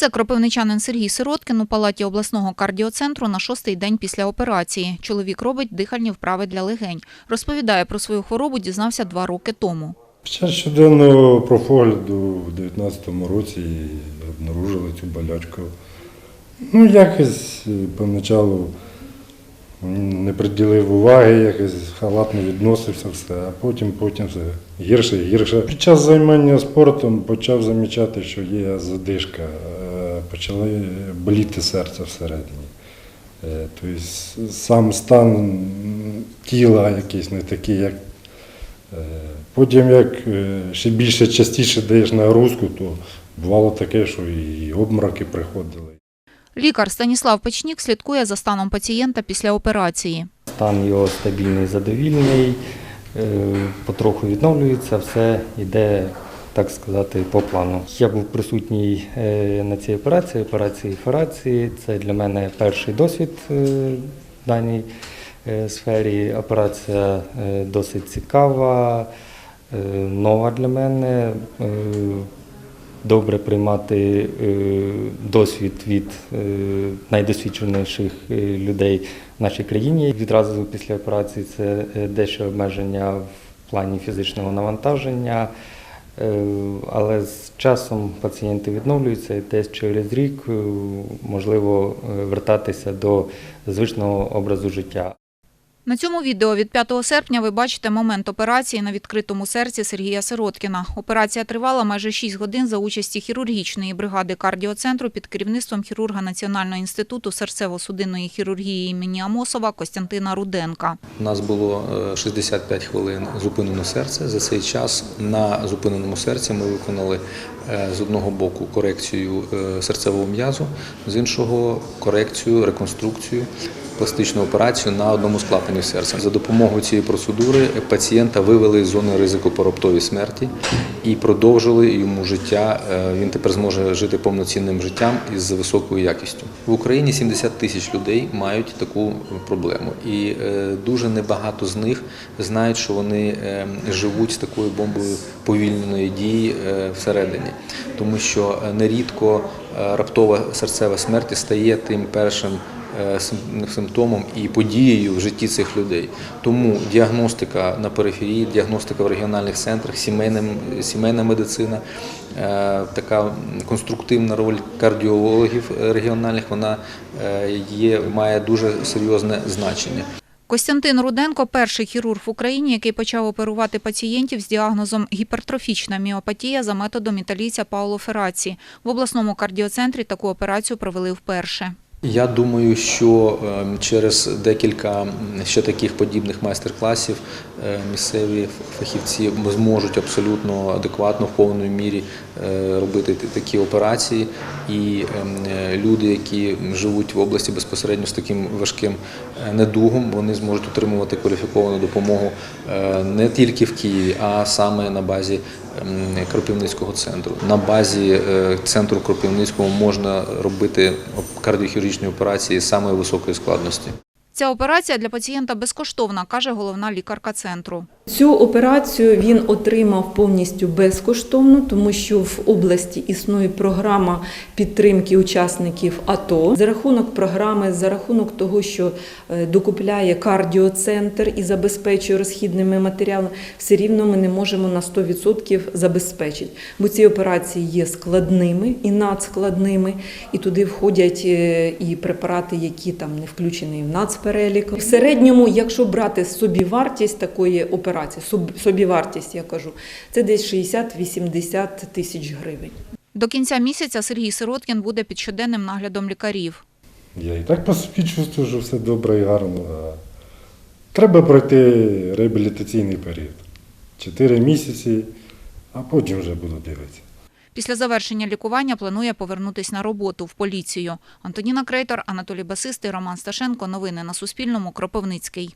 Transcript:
Це кропивничанин Сергій Сироткін у палаті обласного кардіоцентру на шостий день після операції. Чоловік робить дихальні вправи для легень. Розповідає про свою хворобу, дізнався два роки тому. Під час щоденного профогляду в 2019 році обнаружили цю болячку. Ну, якось е, поначалу не приділив уваги, якось халатно відносився все, а потім, потім все гірше і гірше. Під час займання спортом почав замічати, що є задишка, почали боліти серце всередині. Е, Тобто сам стан тіла якийсь не такий, як Е, Потім, як е, ще більше частіше даєш нагрузку, то бувало таке, що і обмороки приходили. Лікар Станіслав Печнік слідкує за станом пацієнта після операції. Стан його стабільний, задовільний, потроху відновлюється, все йде, так сказати, по плану. Я був присутній е, на цій операції, операції ферації. Це для мене перший досвід е, в даній е, сфері. Операція досить цікава, нова для мене. Добре приймати досвід від найдосвідченіших людей в нашій країні. Відразу після операції це дещо обмеження в плані фізичного навантаження, але з часом пацієнти відновлюються і десь через рік е, можливо е, вертатися до звичного образу життя. На цьому відео від 5 серпня ви бачите момент операції на відкритому серці Сергія Сироткіна. Операція тривала майже 6 годин за участі хірургічної бригади кардіоцентру під керівництвом хірурга Національного інституту серцево-судинної хірургії імені Амосова Костянтина Руденка. У нас було е, 65 хвилин зупинено серце. За цей час на зупиненому серці ми виконали е, з одного боку корекцію е, серцевого м'язу, з іншого корекцію, реконструкцію, пластичну операцію на одному з серця. За допомогою цієї процедури пацієнта вивели з зони ризику по раптовій смерті і продовжили йому життя. Е, Він тепер зможе жити повноцінним життям із високою якістю. В Україні 70 тисяч людей мають таку проблему, і е, дуже небагато з них знають, що вони е, живуть з такою бомбою повільненої дії всередині, тому що нерідко раптова серцева смерть стає тим першим симптомом і подією в житті цих людей. Тому діагностика на периферії, діагностика в регіональних центрах, сімейна, сімейна медицина, е, така конструктивна роль кардіологів е, регіональних, вона е, є, має дуже серйозне значення. Костянтин Руденко – перший хірург в Україні, який почав оперувати пацієнтів з діагнозом гіпертрофічна міопатія за методом італійця Пауло Ферраці. В обласному кардіоцентрі таку операцію провели вперше. Я думаю, що е, через декілька ще таких подібних майстер-класів е, місцеві фахівці зможуть абсолютно адекватно в повній мірі е, робити такі операції. І ем, е, люди, які живуть в області безпосередньо з таким важким недугом, вони зможуть отримувати кваліфіковану допомогу е, не тільки в Києві, а саме на базі Кропівницького центру. На базі е, центру Кропивницького можна робити кардіохірургічні операції самої високої складності. Ця операція для пацієнта безкоштовна, каже головна лікарка центру. Цю операцію він отримав повністю безкоштовно, тому що в області існує програма підтримки учасників АТО. За рахунок програми, за рахунок того, що е, докупляє кардіоцентр і забезпечує розхідними матеріалами, все рівно ми не можемо на 100% забезпечити. Бо ці операції є складними і надскладними, і туди входять е, і препарати, які там не включені в нацперелік. В середньому, якщо брати собівартість такої операції, соб- собівартість, я кажу, це десь 60-80 тисяч гривень. До кінця місяця Сергій Сироткін буде під щоденним наглядом лікарів. Я і так по собі чувствую, що все добре і гарно. Треба пройти реабілітаційний період. Чотири місяці, а потім вже буду дивитися. Після завершення лікування планує повернутись на роботу в поліцію. Антоніна Крейтор, Анатолій Басистий, Роман Сташенко. Новини на Суспільному. Кропивницький.